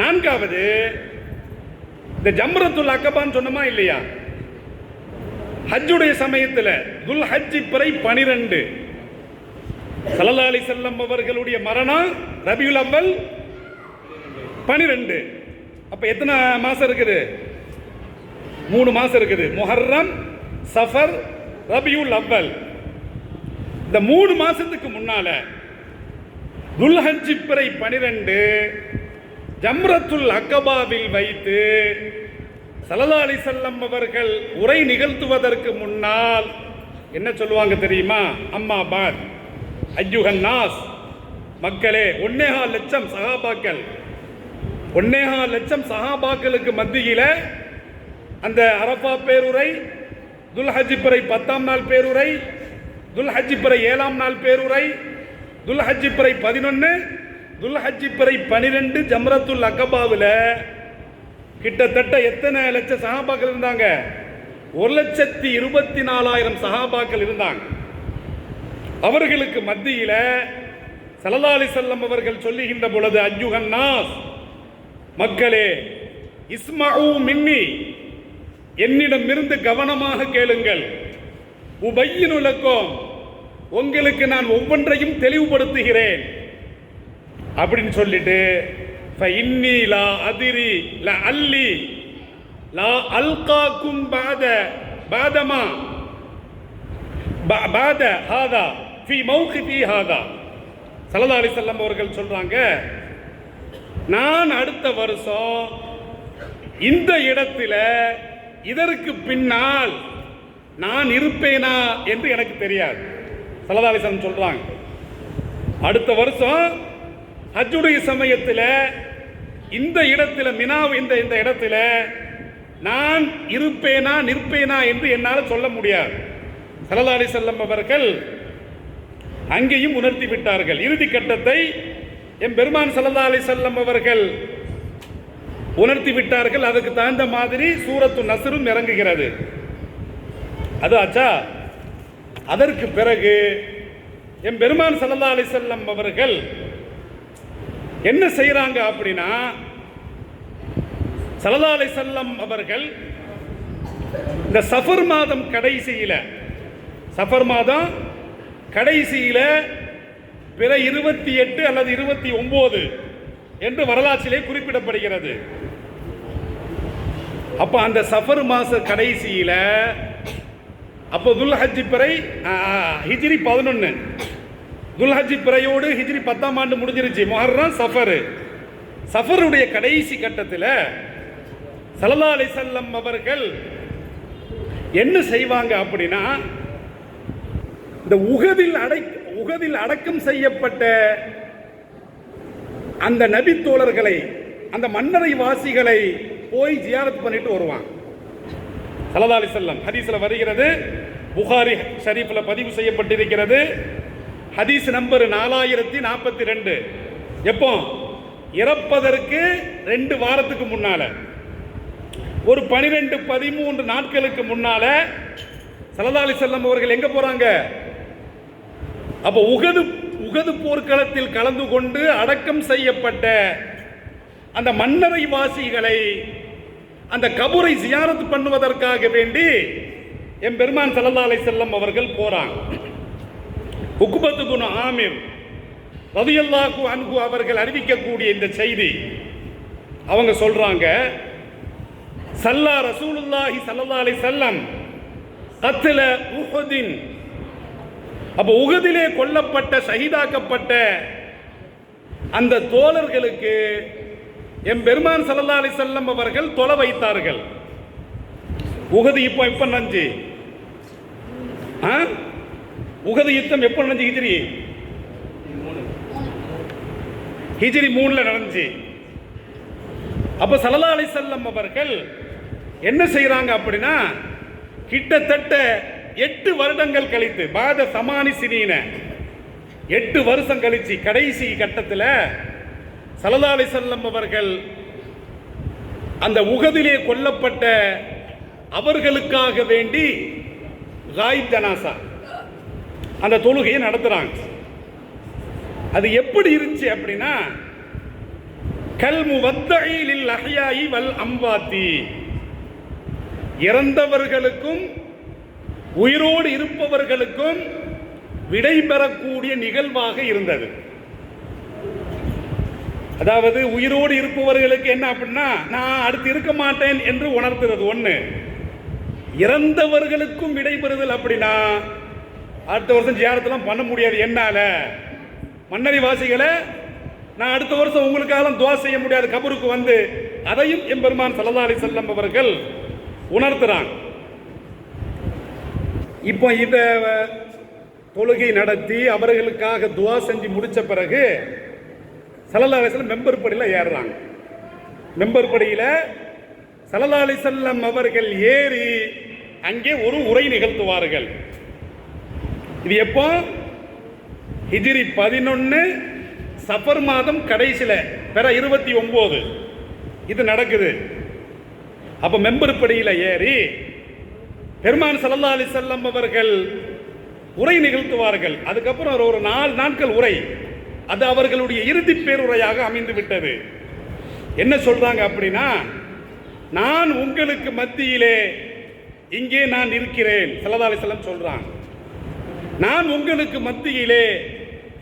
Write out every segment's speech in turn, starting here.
நான்காவது இந்த ஜம்ரத்துல் அக்கபான்னு சொன்னமா இல்லையா? ஹஜ்ஜுடைய சமயத்தில் துல் ஹஜ் பிறை பனிரெண்டு. சல்லல்லா செல்லம் அவர்களுடைய மரணம் ரபியுல் அவ்வல் பனிரெண்டு. அப்ப எத்தனை மாசம் இருக்குது? மூணு மாசம் இருக்குது. முஹர்ரம் சஃபர் ரபியுல் அவ்வல். இந்த மூணு மாசத்துக்கு முன்னால துல்ஹஜ் பிறை பனிரெண்டு ஜம்ரத்துல் அக்கபாவில் வைத்து சலதா அலி செல்லம் அவர்கள் உரை நிகழ்த்துவதற்கு முன்னால் என்ன சொல்லுவாங்க தெரியுமா? அம்மா பாத் ஐயுகன் நாஸ் மக்களே ஒன்னேகா லட்சம் சகாபாக்கள் ஒன்னேகா லட்சம் சகாபாக்களுக்கு மத்தியில் அந்த அரபா பேருரை துல்ஹஜ் பத்தாம் நாள் பேருரை துல்ஹஜ் ஏழாம் நாள் பேருரை துல்ஹஜ் பதினொன்று துல்ஹஜிப்பறை பனிரெண்டு ஜம்ரத்துல் அக்கபாவில் கிட்டத்தட்ட எத்தனை லட்சம் சகாபாக்கள் இருந்தாங்க? ஒரு லட்சத்தி இருபத்தி நாலாயிரம் சகாபாக்கள் இருந்தாங்க. அவர்களுக்கு மத்தியில் சல்லல்லா செல்லம் அவர்கள் சொல்லுகின்ற பொழுது அஜுகன்னாஸ் மக்களே இஸ்மஉ மின்னி என்னிடமிருந்து கவனமாக கேளுங்கள். உபையினுலக்கும் உங்களுக்கு நான் ஒவ்வொன்றையும் தெளிவுபடுத்துகிறேன். அப்படின்னு சொல்லிட்டு இன்னி லா அதிரி ல அல்லி லா அல்காக்கும் பாத பாதமா? ப- பாத ஹாதா ஃபி மௌகிஃபி ஹாதா. சலதா அலி வஸல்லம் அவர்கள் சொல்றாங்க நான் அடுத்த வருஷம் இந்த இடத்துல இதற்கு பின்னால் நான் இருப்பேனா என்று எனக்கு தெரியாது. சல்லல்லாஹு அலைஹி சொல்றாங்க. அடுத்த வருஷம் ஹஜ்ஜுடைய சமயத்தில் இந்த இடத்துல மினா இந்த இந்த இடத்துல நான் இருப்பேனா நிற்பேனா என்று என்னால் சொல்ல முடியாது. சல்லல்லாஹு செல்லம் அவர்கள் அங்கேயும் உணர்த்தி விட்டார்கள். இறுதி கட்டத்தை என் பெருமான் சல்லல்லாஹு அலைஹி அவர்கள் உணர்த்தி விட்டார்கள். அதுக்கு தகுந்த மாதிரி சூரத்து நசரும் இறங்குகிறது. அது ஆச்சா அதற்கு பிறகு என் பெருமான் சல்லல்லாஹு அலைஹி அவர்கள் என்ன செய்கிறாங்க அப்படின்னா சலதாலை செல்லம் அவர்கள் இந்த சஃபர் மாதம் கடைசியில் சஃபர் மாதம் கடைசியில் பிற இருபத்தி எட்டு அல்லது இருபத்தி ஒன்பது என்று வரலாற்றிலே குறிப்பிடப்படுகிறது. அப்ப அந்த சஃபர் மாச கடைசியில் அப்போ துல்ஹஜ் பிறை ஆ, ஹிஜ்ரி பதினொன்று துல்ஹஜ் பிறையோடு ஹிஜ்ரி பத்தாம் ஆண்டு முடிஞ்சிருச்சு. மொஹர்ரம் சஃபர். சஃபருடைய கடைசி கட்டத்தில் சல்லல்லா அலிசல்லம் அவர்கள் என்ன செய்வாங்க அப்படின்னா இந்த உகதில் அடை உகதில் அடக்கம் செய்யப்பட்ட அந்த நபி தோழர்களை அந்த மன்னரை வாசிகளை போய் ஜியாரத் பண்ணிட்டு வருவாங்க. சலதா அலி வஸல்லம். ஹதீஸ்ல வருகிறது. புகாரி ஷரீஃபில் பதிவு செய்யப்பட்டிருக்கிறது. ஹதீஸ் நம்பர் நாலாயிரத்தி நாற்பத்தி ரெண்டு. எப்போ? இறப்பதற்கு ரெண்டு வாரத்துக்கு முன்னால. ஒரு பனிரெண்டு பதிமூன்று நாட்களுக்கு முன்னால சலதாலி செல்லம் அவர்கள் எங்க போறாங்க? அப்ப உகது உகது போர்க்களத்தில் கலந்து கொண்டு அடக்கம் செய்யப்பட்ட அந்த மன்னரை வாசிகளை அந்த கபூரை ஜியாரத் பண்ணுவதற்காக வேண்டி என் பெருமான் சல்லல்லா செல்லம் அவர்கள் போறாங்க. உக்குபத்து குண ஆமிர் ரதியல்லாஹு அன்ஹு அவர்கள் அறிவிக்கக்கூடிய இந்த செய்தி. அவங்க சொல்றாங்க சல்லா ரசூலுல்லாஹி சல்லா அலைஹி வஸல்லம் கத்துல உஹதின். அப்போ உகதிலே கொல்லப்பட்ட ஷஹீதாக்கப்பட்ட அந்த தோழர்களுக்கு எம் பெருமான் சல்லா அலி வஸல்லம் அவர்கள் தொலை வைத்தார்கள். உகதி இப்போ இப்போ நஞ்சு? ஆ? உகது யுத்தம் எப்போ நடந்துச்சு? ஹிஜிரி? ஹிஜிரி மூணுல நடந்துச்சு. அப்போ சல்லல்லா அலி செல்லம் அவர்கள் என்ன செய்கிறாங்க அப்படின்னா கிட்டத்தட்ட எட்டு வருடங்கள் கழித்து பாத சமானி சினீன எட்டு வருஷம் கழிச்சு கடைசி கட்டத்தில் சல்லல்லா அலி செல்லம் அவர்கள் அந்த உகதிலே கொல்லப்பட்ட அவர்களுக்காக வேண்டி ராய் ஜனாசா அந்த தொழுகையை நடத்துறாங்க. அது எப்படி இருந்துச்சு அப்படின்னா கல்மு முவத்தயிலில் அஹ்யாயி வல் அம்பாத்தி. இறந்தவர்களுக்கும் உயிரோடு இருப்பவர்களுக்கும் விடை பெறக்கூடிய நிகழ்வாக இருந்தது. அதாவது உயிரோடு இருப்பவர்களுக்கு என்ன அப்படின்னா நான் அடுத்து இருக்க மாட்டேன் என்று உணர்த்துறது ஒன்று இறந்தவர்களுக்கும் விடைபெறுதல் அப்படின்னா அடுத்த வருஷம் ஜியாரத்தெல்லாம் பண்ண முடியாது. என்னால? மன்னரி வாசிகளை நான் அடுத்த வருஷம் உங்களுக்காக துவா செய்ய முடியாது. கபருக்கு வந்து அதையும் எம்பெருமான் சல்லா அலி செல்லம் அவர்கள் உணர்த்துறாங்க. இப்போ இந்த தொழுகை நடத்தி அவர்களுக்காக துவா செஞ்சு முடிச்ச பிறகு சல்லல்லா அலிஸ்லம் மெம்பர் படியில் ஏறுறாங்க. மெம்பர் படியில் சல்லல்லா அலிசல்லம் அவர்கள் ஏறி அங்கே ஒரு உரை நிகழ்த்துவார்கள். இது எப்போ? ஹிஜிரி பதினொன்று சஃபர் மாதம் கடைசியில் பிற இருபத்தி ஒம்பது. இது நடக்குது. அப்போ மெம்பர் படியில் ஏறி பெருமான் சல்லா அலி செல்லம் அவர்கள் உரை நிகழ்த்துவார்கள். அதுக்கப்புறம் ஒரு- ஒரு நாலு நாட்கள் உரை. அது அவர்களுடைய இறுதி பேருரையாக அமைந்து விட்டது. என்ன சொல்றாங்க அப்படின்னா நான் உங்களுக்கு மத்தியிலே இங்கே நான் இருக்கிறேன். சல்லல்லா அலிசல்லம் சொல்றான். நான் உங்களுக்கு மத்தியிலே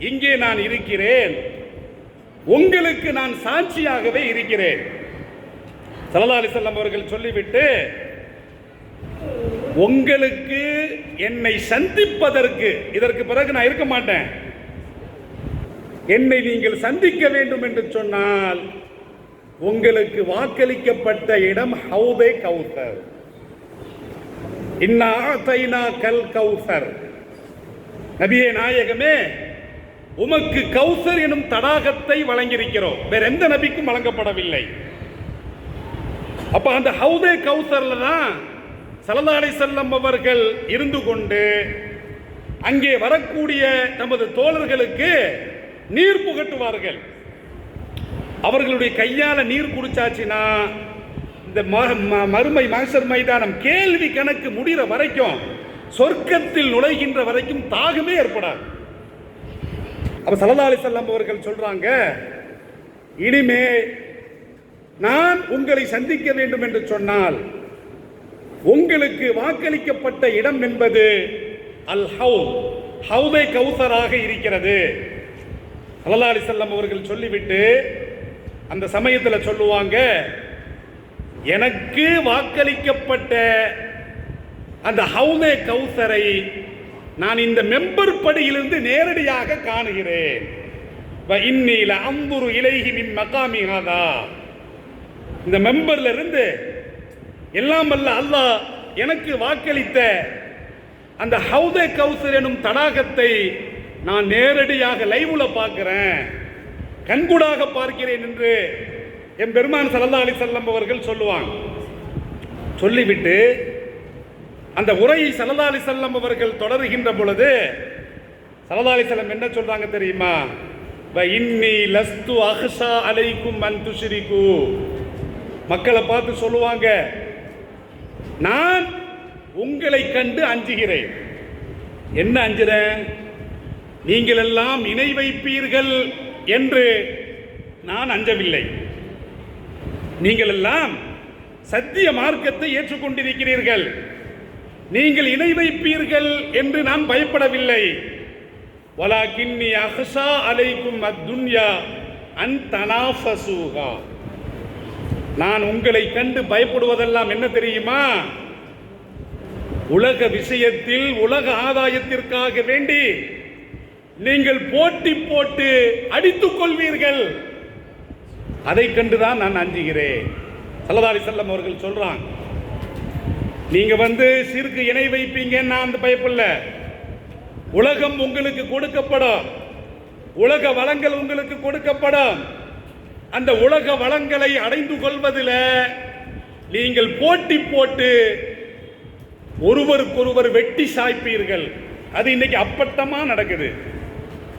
இங்கே நான் இருக்கிறேன். உங்களுக்கு நான் சாட்சியாகவே இருக்கிறேன். சல்லல்லா அலிசல்லம் அவர்கள் சொல்லிவிட்டு உங்களுக்கு என்னை சந்திப்பதற்கு இதற்கு பிறகு நான் இருக்க மாட்டேன். என்னை நீங்கள் சந்திக்க வேண்டும் என்று சொன்னால் உங்களுக்கு வாக்களிக்கப்பட்ட இடம் ஹவுதே கௌசர். இன்னா கல் கௌசர். நபியே நாயகமே உமக்கு கௌசர் எனும் தடாகத்தை வழங்கியிருக்கிறோம். வேற எந்த நபிக்கும் வழங்கப்படவில்லை. அப்ப அந்த ஹவுதே கௌசர்ல தான் சல்லல்லாஹு செல்லம் அவர்கள் இருந்து கொண்டு அங்கே வரக்கூடிய நமது தோழர்களுக்கு நீர் புகட்டுவார்கள். அவர்களுடைய கையால நீர் குடிச்சாச்சுன்னா இந்த ம- ம- மறுமை மாசர் மைதானம் கேள்வி கணக்கு முடிகிற வரைக்கும் சொர்க்கத்தில் நுழைகின்ற வரைக்கும் தாகமே ஏற்படாது. அப்ப சல்லல்லாஹு அலைஹி அவர்கள் சொல்றாங்க இனிமே நான் உங்களை சந்திக்க வேண்டும் என்று சொன்னால் உங்களுக்கு வாக்களிக்கப்பட்ட இடம் என்பது அல் ஹவுத் ஹவுதை கௌசராக இருக்கிறது. சல்லல்லாஹு அலைஹி அவர்கள் சொல்லிவிட்டு அந்த சமயத்தில் சொல்லுவாங்க எனக்கு வாக்களிக்கப்பட்ட அந்த ஹவுதே கௌசரை நான் இந்த மெம்பர் படியிலிருந்து நேரடியாக காணுகிறேன். வ இன்னி லஅந்துரு மின் மகாமிகாதா இந்த மெம்பர்ல இருந்து எல்லாம் வல்ல அல்லாஹ் எனக்கு வாக்களித்த அந்த ஹவுதே கௌசர் எனும் தடாகத்தை நான் நேரடியாக லைவ்ல பார்க்கிறேன். கண்கூடாக பார்க்கிறேன் என்று என் பெருமான் சல்லா அலி செல்லம் அவர்கள் சொல்லுவாங்க. சொல்லிவிட்டு அந்த உரையை சல்லா அலி செல்லம் அவர்கள் தொடருகின்ற பொழுது சல்லா அலி செல்லம் என்ன சொல்றாங்க தெரியுமா? வ இன்னி லஸ்து அஹ்ஷா அலைக்கும் அன் மக்களை பார்த்து சொல்லுவாங்க நான் உங்களை கண்டு அஞ்சுகிறேன். என்ன அஞ்சுறேன்? நீங்கள் எல்லாம் இணை வைப்பீர்கள் என்று நான் அஞ்சவில்லை. நீங்கள் எல்லாம் சத்திய மார்க்கத்தை ஏற்றுக்கொண்டிருக்கிறீர்கள். நீங்கள் இணை வைப்பீர்கள் என்று நான் பயப்படவில்லை. வலாக்கின்னி அஹ்ஷா அலைக்கும் அத்துன்யா அன் தனாஃபசூகா நான் உங்களை கண்டு பயப்படுவதெல்லாம் என்ன தெரியுமா? உலக விஷயத்தில் உலக ஆதாயத்திற்காக வேண்டி நீங்கள் போட்டி போட்டு அடித்துக் கொள்வீர்கள். அதை கண்டுதான் நான் அஞ்சுகிறேன். சல்லதாரி செல்லம் அவர்கள் சொல்றாங்க நீங்க வந்து சிறுக்கு இணை வைப்பீங்கன்னு நான் அந்த பயப்பில்ல உலகம் உங்களுக்கு கொடுக்கப்படும். உலக வளங்கள் உங்களுக்கு கொடுக்கப்படும். அந்த உலக வளங்களை அடைந்து கொள்வதில் நீங்கள் போட்டி போட்டு ஒருவருக்கொருவர் வெட்டி சாய்ப்பீர்கள். அது இன்னைக்கு அப்பட்டமா நடக்குது.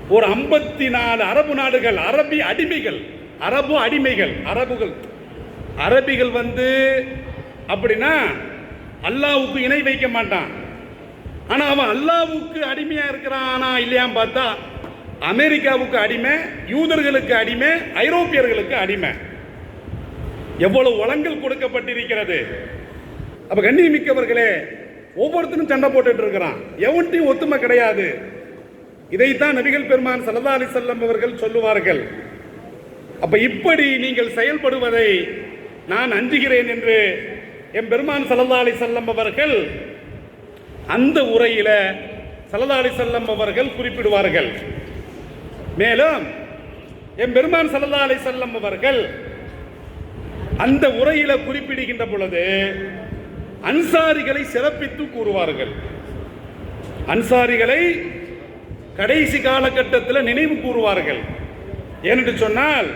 ஒரு ஐம்பத்தி நாலு அரபு நாடுகள் அரபி அடிமைகள் அரபு அடிமைகள் அரபுகள். அரபிகள் வந்து அப்படின்னா அல்லாவுக்கு இணை வைக்க மாட்டான். ஆனால் அவன் அல்லாவுக்கு அடிமையாக இருக்கிறானா இல்லையான்னு பார்த்தா அமெரிக்காவுக்கு அடிமை யூதர்களுக்கு அடிமை ஐரோப்பியர்களுக்கு அடிமை. எவ்வளவு வளங்கள் கொடுக்கப்பட்டிருக்கிறது. அப்ப கண்ணியமிக்கவர்களே ஒவ்வொருத்தரும் சண்டை போட்டுட்டு இருக்கிறான். எவன்ட்டையும் ஒத்துமை கிடையாது. இதைத்தான் நபிகள் பெருமான் சல்லா அலி செல்லம் அவர்கள் சொல்லுவார்கள். அப்ப இப்படி நீங்கள் செயல்படுவதை நான் அஞ்சுகிறேன் என்று என் பெருமான் சல்லா அலி செல்லம் அவர்கள் அந்த உரையில சல்லா அலி செல்லம் அவர்கள் குறிப்பிடுவார்கள். மேலும் என் பெருமான் சல்லா அலி செல்லம் அவர்கள் அந்த உரையில குறிப்பிடுகின்ற பொழுது அன்சாரிகளை சிறப்பித்து கூறுவார்கள். அன்சாரிகளை கடைசி காலகட்டத்தில் நினைவு கூறுவார்கள். ஏனென்று சொன்னால்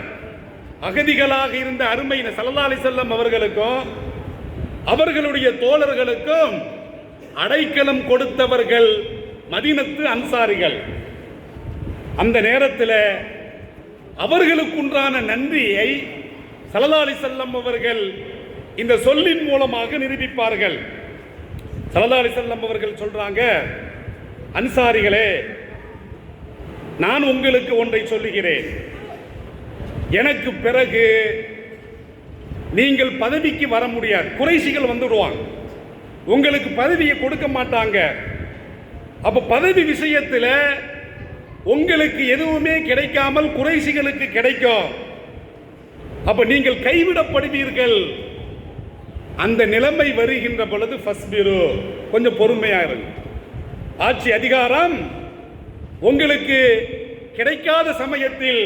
அகதிகளாக இருந்த அருமையின சல்லா அலி செல்லம் அவர்களுக்கும் அவர்களுடைய தோழர்களுக்கும் அடைக்கலம் கொடுத்தவர்கள் மதினத்து அன்சாரிகள். அந்த நேரத்தில் அவர்களுக்குண்டான நன்றியை சலதாலி செல்லம் அவர்கள் இந்த சொல்லின் மூலமாக நிரூபிப்பார்கள். சலதாலி செல்லம் அவர்கள் சொல்றாங்க அன்சாரிகளே நான் உங்களுக்கு ஒன்றை சொல்லுகிறேன். எனக்கு பிறகு நீங்கள் பதவிக்கு வர முடியாது. குறைசிகள் வந்துடுவாங்க உங்களுக்கு பதவியை கொடுக்க மாட்டாங்க. அப்போ பதவி விஷயத்தில் உங்களுக்கு எதுவுமே கிடைக்காமல் குறைசிகளுக்கு கிடைக்கும். அப்ப நீங்கள் கைவிடப்படுவீர்கள். அந்த நிலைமை வருகின்ற பொழுது ஃபஸ்பிரு கொஞ்சம் பொறுமையாக இருங்க. ஆட்சி அதிகாரம் உங்களுக்கு கிடைக்காத சமயத்தில்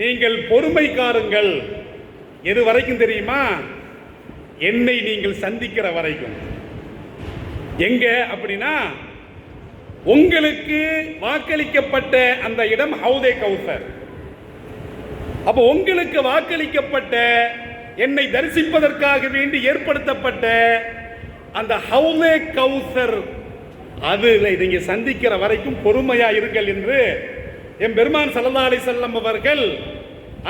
நீங்கள் பொறுமை காருங்கள். எது வரைக்கும் தெரியுமா? என்னை நீங்கள் சந்திக்கிற வரைக்கும். எங்க அப்படின்னா உங்களுக்கு வாக்களிக்கப்பட்ட அந்த இடம் ஹவுதே கௌசர். அப்போ உங்களுக்கு வாக்களிக்கப்பட்ட என்னை தரிசிப்பதற்காக வேண்டி ஏற்படுத்தப்பட்ட அந்த ஹவுலே கௌசர் அதுல நீங்க சந்திக்கிற வரைக்கும் பொறுமையா இருங்கள் என்று என் பெருமான் சல்லா அலி செல்லம் அவர்கள்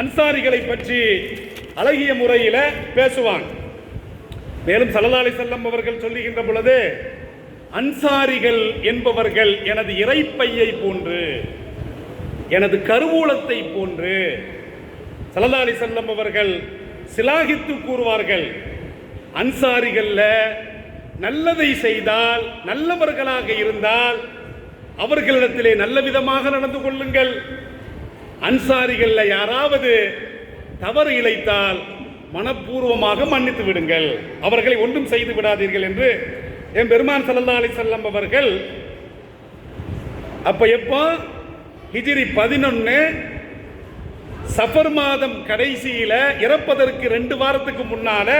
அன்சாரிகளை பற்றி அழகிய முறையில் பேசுவாங்க. மேலும் சலதாளி செல்லம் அவர்கள் சொல்லுகின்ற பொழுது அன்சாரிகள் என்பவர்கள் எனது இறைப்பையை போன்று எனது கருவூலத்தை போன்று சலதாளி செல்லம் அவர்கள் சிலாகித்து கூறுவார்கள். அன்சாரிகள்ல நல்லதை செய்தால் நல்லவர்களாக இருந்தால் அவர்களிடத்திலே நல்ல விதமாக நடந்து கொள்ளுங்கள். அன்சாரிகள்ல யாராவது தவறு இழைத்தால் மனப்பூர்வமாக மன்னித்து விடுங்கள். அவர்களை ஒன்றும் செய்து விடாதீர்கள் என்று என் பெருமான் சல்லா அலி செல்லம் அவர்கள் அப்ப எப்போ? ஹிஜிரி பதினொன்று சஃபர் மாதம் கடைசியில இறப்பதற்கு ரெண்டு வாரத்துக்கு முன்னால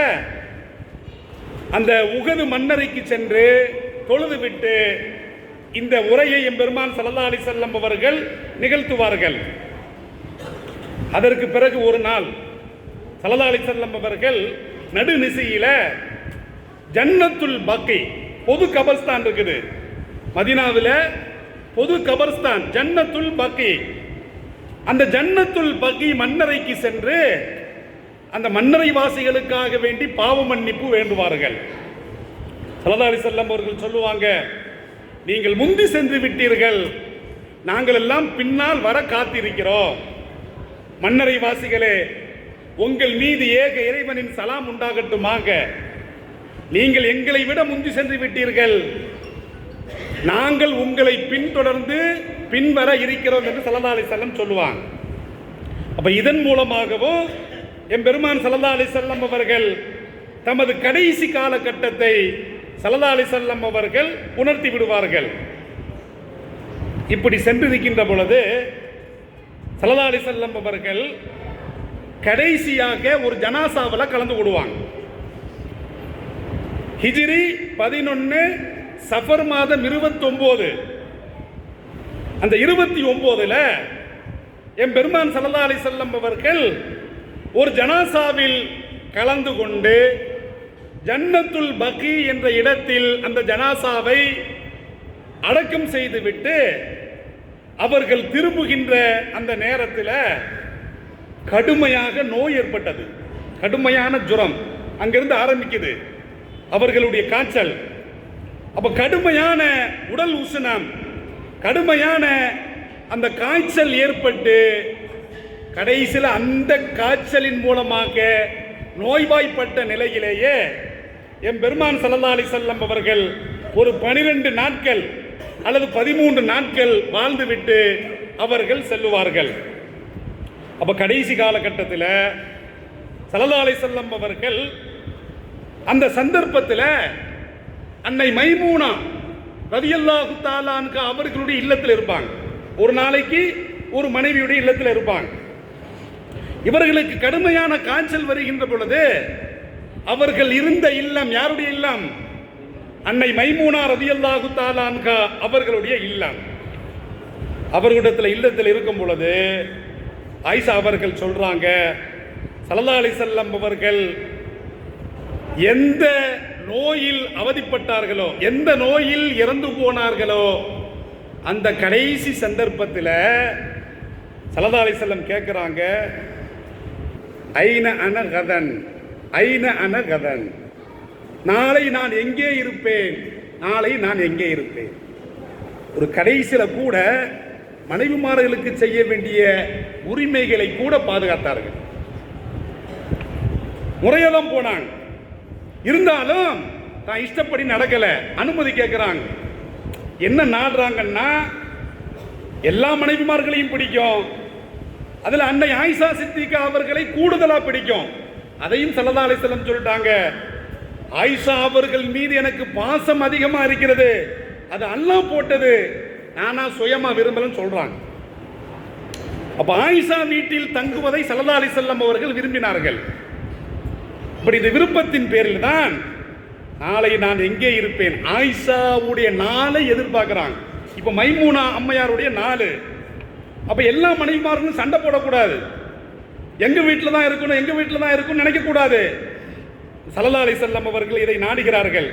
அந்த உகது மன்னரைக்கு சென்று தொழுது விட்டு இந்த உரையை எம்பெருமான் சல்லா அலி செல்லம் அவர்கள் நிகழ்த்துவார்கள். அதற்கு பிறகு ஒரு நாள் சல்லா செல்லம் அவர்கள் நடுநிசையில ஜன்னத்துல் பக்கை பொது கபர்ஸ்தான் இருக்குது. மதினாவில் பொது கபர்ஸ்தான் ஜன்னத்துல் பக்கி. அந்த ஜன்னத்துல் பக்கி மன்னரைக்கு சென்று அந்த மன்னரை வாசிகளுக்காக வேண்டி பாவ மன்னிப்பு வேண்டுவார்கள். சல்லா அலி செல்லம் அவர்கள் சொல்லுவாங்க நீங்கள் முந்தி சென்று விட்டீர்கள். நாங்கள் எல்லாம் பின்னால் வர காத்திருக்கிறோம். மன்னரை வாசிகளே உங்கள் மீது ஏக இறைவனின் சலாம் உண்டாகட்டுமாக. நீங்கள் எங்களை விட முந்தி சென்று விட்டீர்கள். நாங்கள் உங்களை பின்தொடர்ந்து பின்வர இருக்கிறோம் என்று சல்லா அலி செல்லம் சொல்லுவாங்க. அப்ப இதன் மூலமாகவும் என் பெருமான் சல்லா அலி செல்லம் அவர்கள் தமது கடைசி காலகட்டத்தை சல்லா அலி செல்லம் அவர்கள் உணர்த்தி விடுவார்கள். இப்படி சென்றிருக்கின்ற பொழுது சல்லா அலி செல்லம் அவர்கள் கடைசியாக ஒரு ஜனாசாவில் கலந்து கொள்வாங்க. ஹிஜிரி பதினொன்று சஃபர் மாதம் இருபத்தொம்போது. அந்த இருபத்தி ஒம்போதில் என் பெருமான் சல்லா அலி செல்லம் அவர்கள் ஒரு ஜனாசாவில் கலந்து கொண்டு ஜன்னத்துல் பகி என்ற இடத்தில் அந்த ஜனாசாவை அடக்கம் செய்துவிட்டு அவர்கள் திரும்புகின்ற அந்த நேரத்தில் கடுமையாக நோய் ஏற்பட்டது. கடுமையான ஜுரம் அங்கிருந்து ஆரம்பிக்குது. அவர்களுடைய காய்ச்சல். அப்ப கடுமையான உடல் உசுனம் கடுமையான அந்த காய்ச்சல் ஏற்பட்டு கடைசியில் அந்த காய்ச்சலின் மூலமாக நோய்வாய்ப்பட்ட நிலையிலேயே எம் பெருமான் சல்லா அலி செல்லம் அவர்கள் ஒரு பனிரெண்டு நாட்கள் அல்லது பதிமூன்று நாட்கள் வாழ்ந்துவிட்டு அவர்கள் செல்லுவார்கள். அப்ப கடைசி காலகட்டத்தில் சலதாலை செல்லம் அவர்கள் அந்த சந்தர்ப்பத்தில் அன்னை மைமூனா ரதியல்லாஹு தாலான்கா அவர்களுடைய இல்லத்தில் இருப்பாங்க. ஒரு நாளைக்கு ஒரு மனைவியுடைய இல்லத்தில் இருப்பாங்க. இவர்களுக்கு கடுமையான காய்ச்சல் வருகின்ற பொழுது அவர்கள் இருந்த இல்லம் யாருடைய இல்லம்? அன்னை மைமூனா ரதியல்லாஹு தாலான்கா அவர்களுடைய இல்லம். அவர்களிடத்தில் இல்லத்தில் இருக்கும் பொழுது ஐசா அவர்கள் சொல்றாங்க சல்லா அலிசல்லம் அவர்கள் எந்த நோயில் அவதிப்பட்டார்களோ எந்த நோயில் இறந்து போனார்களோ அந்த கடைசி சந்தர்ப்பத்தில் சல்லா அலிசல்லம் கேட்குறாங்க ஐன அனகதன் ஐன அனகதன் நாளை நான் எங்கே இருப்பேன்? நாளை நான் எங்கே இருப்பேன்? ஒரு கடைசியில் கூட மனைவிமார்களுக்கு செய்ய வேண்டிய உரிமைகளை கூட பாதுகாத்தார்கள். முறையெல்லாம் போனாங்க. இருந்தாலும் தான் இஷ்டப்படி நடக்கல. அனுமதி கேட்குறாங்க என்ன நாடுறாங்கன்னா எல்லா மனைவிமார்களையும் பிடிக்கும். அதில் அன்னை ஆயிஷா சித்திகா அவர்களை கூடுதலாக பிடிக்கும். அதையும் சல்லதா அலிஸ்லம் சொல்லிட்டாங்க. ஆயிஷா அவர்கள் மீது எனக்கு பாசம் அதிகமாக இருக்கிறது. அது அல்லாஹ் போட்டது நானா சுயமா விரும்பலன்னு சொல்றாங்க. அப்ப ஆயிஷா வீட்டில் தங்குவதை சல்லா அலிசல்லம் அவர்கள் விரும்பினார்கள். இப்படி இந்த விருப்பத்தின் பேரில் தான் நாளை நான் எங்கே இருப்பேன்? ஆயிஷாவுடைய நாளை எதிர்பார்க்குறாங்க. இப்போ மைமூனா அம்மையாருடைய நாள். அப்போ எல்லா மனைவிமார்களும் சண்டை போடக்கூடாது. எங்கள் வீட்டில் தான் இருக்கணும் எங்கள் வீட்டில் தான் இருக்கணும்னு நினைக்கக்கூடாது. சல்லா அலி செல்லம் அவர்கள் இதை நாடுகிறார்கள்.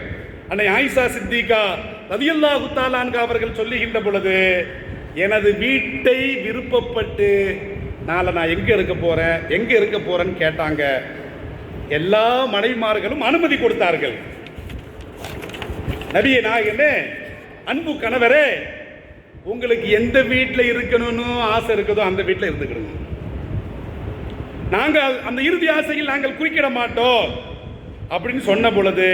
அன்னை ஆயிஷா சித்திகா ரதியல்லா குத்தாலான்கா அவர்கள் சொல்லுகின்ற பொழுது எனது வீட்டை விருப்பப்பட்டு நாளை நான் எங்கே இருக்க போகிறேன் எங்கே இருக்க போகிறேன்னு கேட்டாங்க. எல்லா மனைவிமார்களும் அனுமதி கொடுத்தார்கள். நபியை நாயகமே அன்பு கணவரே உங்களுக்கு எந்த வீட்டில் இருக்கணும்னு ஆசை இருக்குதோ அந்த வீட்டில் இருந்துக்கணும் நாங்கள் அந்த இறுதி ஆசையில் நாங்கள் குறிக்கிட மாட்டோம். அப்படின்னு சொன்ன பொழுது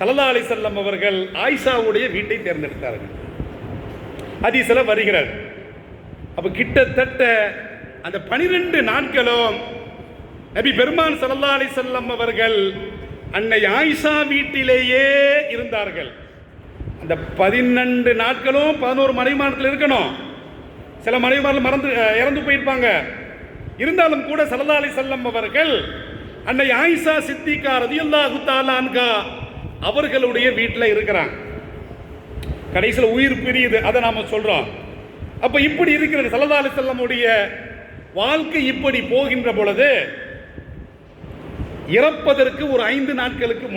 சல்லா அலி செல்லம் அவர்கள் ஆயிஷாவுடைய வீட்டை தேர்ந்தெடுத்தார்கள். அதிசல வருகிறார் அப்போ கிட்டத்தட்ட அந்த பனிரெண்டு நாட்களும் நபி பெருமான் சல்லா அலி செல்லம் அவர்கள் அன்னை ஆயிஷா வீட்டிலேயே இருந்தார்கள். அந்த பதினெண்டு நாட்களும் பதினோரு மனைவிமானத்தில் இருக்கணும். சில மனைவிமார்கள் மறந்து இறந்து போயிருப்பாங்க. இருந்தாலும் கூட சல்லா அலி செல்லம் அவர்கள் அன்னை ஆயிஷா சித்திகா ரதியுல்லாஹு தாலான்கா அவர்களுடைய வீட்டில் இருக்கிறாங்க. கடைசியில் உயிர் பிரியுது அதை நாம சொல்றோம். அப்ப இப்படி இருக்கிறது சல்லா அலி செல்லமுடைய வாழ்க்கை இப்படி போகின்ற பொழுது இறப்பதற்கு ஒரு ஐந்து நாட்களுக்கு முன்